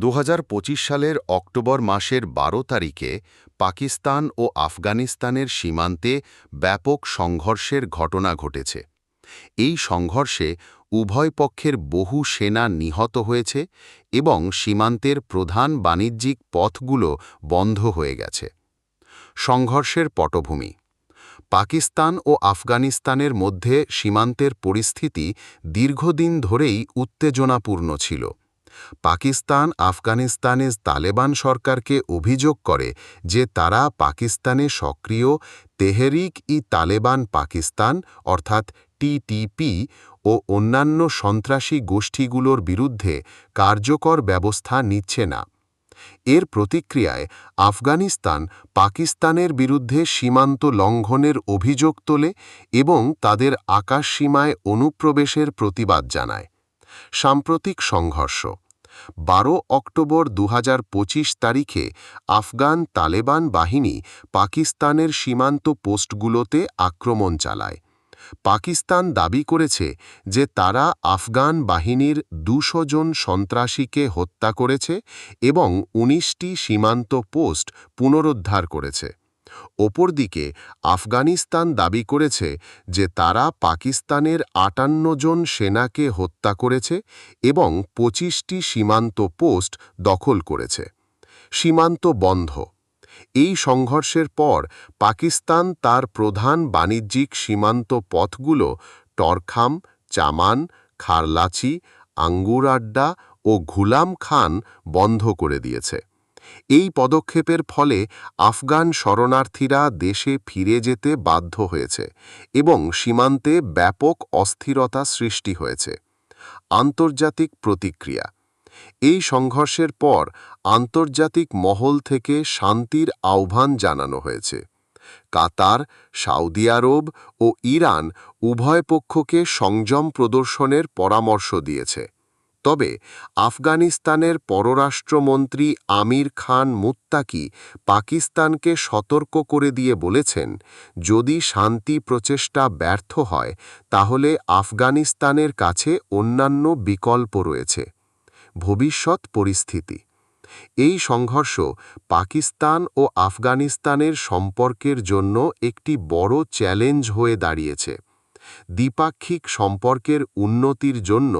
দু হাজার পঁচিশ সালের অক্টোবর মাসের ১২ তারিখে পাকিস্তান ও আফগানিস্তানের সীমান্তে ব্যাপক সংঘর্ষের ঘটনা ঘটেছে। এই সংঘর্ষে উভয় পক্ষের বহু সেনা নিহত হয়েছে এবং সীমান্তের প্রধান বাণিজ্যিক পথগুলো বন্ধ হয়ে গেছে। সংঘর্ষের পটভূমি। পাকিস্তান ও আফগানিস্তানের মধ্যে সীমান্তের পরিস্থিতি দীর্ঘদিন ধরেই উত্তেজনাপূর্ণ ছিল। পাকিস্তান আফগানিস্তানে তালেবান সরকারকে অভিযোগ করে যে তারা পাকিস্তানে সক্রিয় তেহরিক ই তালেবান পাকিস্তান, অর্থাৎ টিটিপি ও অন্যান্য সন্ত্রাসী গোষ্ঠীগুলোর বিরুদ্ধে কার্যকর ব্যবস্থা নিচ্ছে না। এর প্রতিক্রিয়ায় আফগানিস্তান পাকিস্তানের বিরুদ্ধে সীমান্ত লঙ্ঘনের অভিযোগ তোলে এবং তাদের আকাশসীমায় অনুপ্রবেশের প্রতিবাদ জানায়। সাম্প্রতিক সংঘর্ষ বারো অক্টোবর দুহাজার পঁচিশ তারিখে আফগান তালেবান বাহিনী পাকিস্তানের সীমান্ত পোস্টগুলোতে আক্রমণ চালায়। পাকিস্তান দাবি করেছে যে তারা আফগান বাহিনীর দুশো জন সন্ত্রাসীকে হত্যা করেছে এবং ১৯টি সীমান্ত পোস্ট পুনরুদ্ধার করেছে। অপরদিকে আফগানিস্তান দাবি করেছে যে তারা পাকিস্তানের আটান্ন জন সেনাকে হত্যা করেছে এবং ২৫টি সীমান্ত পোস্ট দখল করেছে। সীমান্ত বন্ধ। এই সংঘর্ষের পর পাকিস্তান তার প্রধান বাণিজ্যিক সীমান্ত পথগুলো টরখাম, চামান, খারলাচি আঙ্গুরাড্ডা ও ঘুলাম খান বন্ধ করে দিয়েছে। এই পদক্ষেপের ফলে আফগান শরণার্থীরা দেশে ফিরে যেতে বাধ্য হয়েছে এবং সীমান্তে ব্যাপক অস্থিরতা সৃষ্টি হয়েছে। আন্তর্জাতিক প্রতিক্রিয়া। এই সংঘর্ষের পর আন্তর্জাতিক মহল থেকে শান্তির আহ্বান জানানো হয়েছে। কাতার, সাউদি আরব ও ইরান উভয় পক্ষকে সংযম প্রদর্শনের পরামর্শ দিয়েছে। তবে আফগানিস্তানের পররাষ্ট্রমন্ত্রী আমির খান মুত্তাকি পাকিস্তানকে সতর্ক করে দিয়ে বলেছেন, যদি শান্তি প্রচেষ্টা ব্যর্থ হয়, তাহলে আফগানিস্তানের কাছে অন্যান্য বিকল্প রয়েছে। ভবিষ্যৎ পরিস্থিতি। এই সংঘর্ষ পাকিস্তান ও আফগানিস্তানের সম্পর্কের জন্য একটি বড় চ্যালেঞ্জ হয়ে দাঁড়িয়েছে। দ্বিপাক্ষিক সম্পর্কের উন্নতির জন্য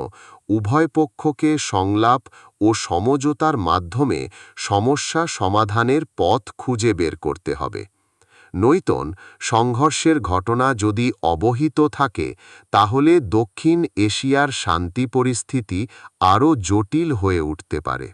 উভয় পক্ষকে সংলাপ ও সমঝোতার মাধ্যমে সমস্যা সমাধানের পথ খুঁজে বের করতে হবে। নৈতন, সংঘর্ষের ঘটনা যদি অবহিত থাকে, তাহলে দক্ষিণ এশিয়ার শান্তি পরিস্থিতি আরও জটিল হয়ে উঠতে পারে।